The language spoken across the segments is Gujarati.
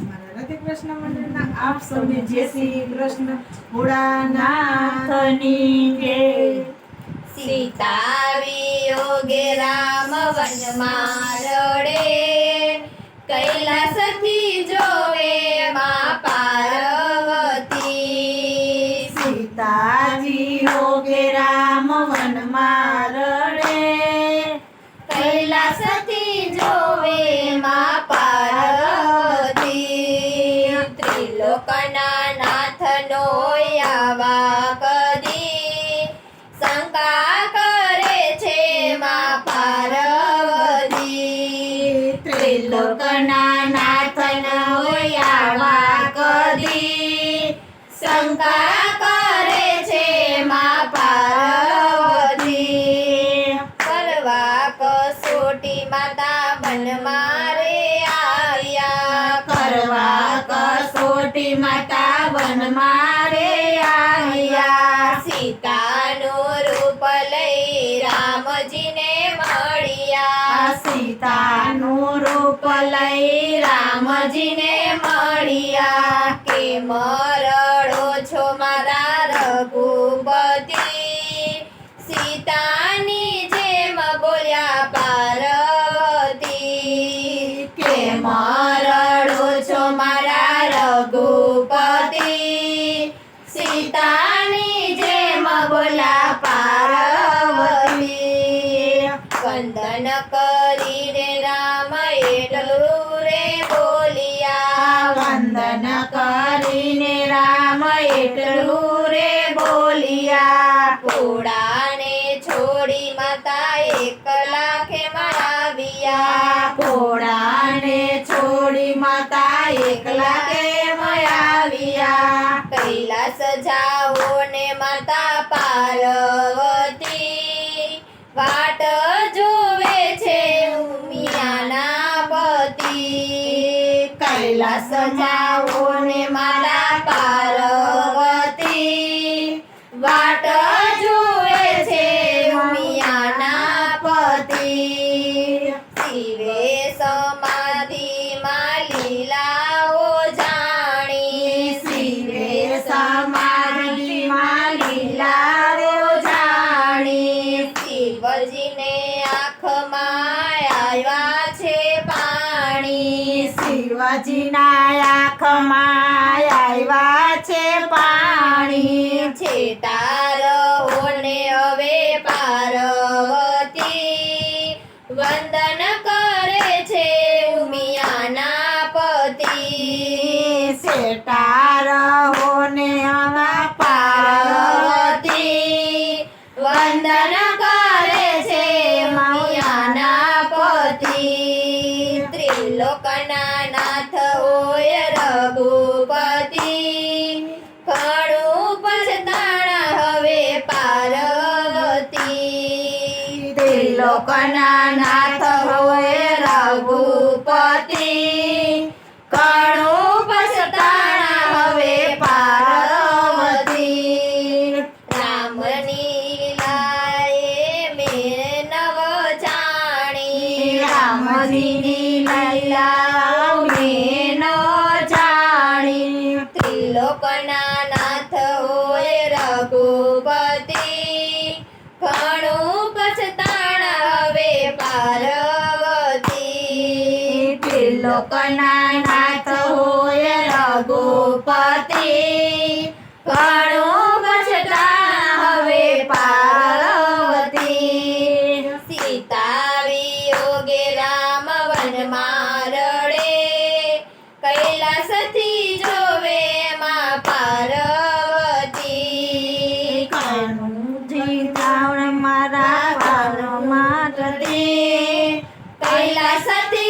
મારા રાધે કૃષ્ણ મંડળના આપ સૌને જય શ્રી કૃષ્ણ. ભોળાનાથ જય. સીતા વિયોગે રામ વનમાં રડે કૈલાસથી જોવે મા પાર્વતી. સીતાજી યોગે રામ વનમાં રડે કૈલાસથી જોવે માં આવા કદી શંકા કરે છે મા પાર્વતી ત્રિલોકના નાથનો આવા કદી શંકા કરે છે મા પાર્વતી કરવા કસોટી માતા કસોટી માતા વન મારે. સીતાનું રૂપ લઈ રામજીને મળ્યા. કે મરડો છો મારા રઘુપતિ? સીતાની જેમ બોલ્યા પાર્વતી. કે મરડો છો મારા રઘુપતિ? સીતાની જેમ બોલા વંદન કરીને રામ એટલું રે બોલિયા. વંદન કરીને રામ એટલું રે બોલિયા. ઘોડાને છોડી માતા એકલા ખેમાં આવ્યા ઘોડાને છોડી માતા એકલા કેમ આવ્યા કૈલાસ જાઓ ને માતા કૈલાસ જાઓ ને મારા પાર્વતી. વાટ જોવે છે મિયાના પતિ. શિવે સમાધિમાં લીલાઓ જાણી. શિવે સમાધિમાં લીલાઓ જાણી. શિવજીને આંખમાં આવ્યા શિવજીના આંખમાં આવ્યા છે પાણી. છે તારો હવે પાર્વતી વંદન કરે છે ઉમિયાના પતિ. સેટા ત્રિલોકના નાથ હોય રઘુપતિ. કણું પછતાણા હવે પાર્વતી. રામની લાએ મેં નવ જાણી. રામજીની લીલા મેં ન જાણી. ત્રિલોકના નાથ હોય ત્રિલોકના નાથ હોય રઘુપતિ. કણું પછતાણા હવે પાર્વતી. સીતા વિયોગે રામ વનમાં રડે કૈલાસથી જોવે માં પાર્વતી. કણુજી રાવણ મારા રતી કૈલાસથી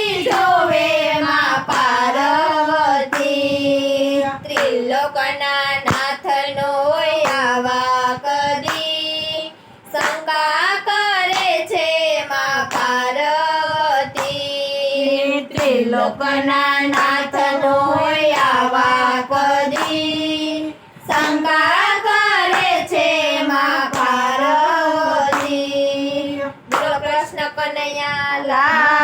લોકના નાથ નોયાવા કદી શંકા કરે છે મા પાર્વતી. કૃષ્ણ કનૈયા લા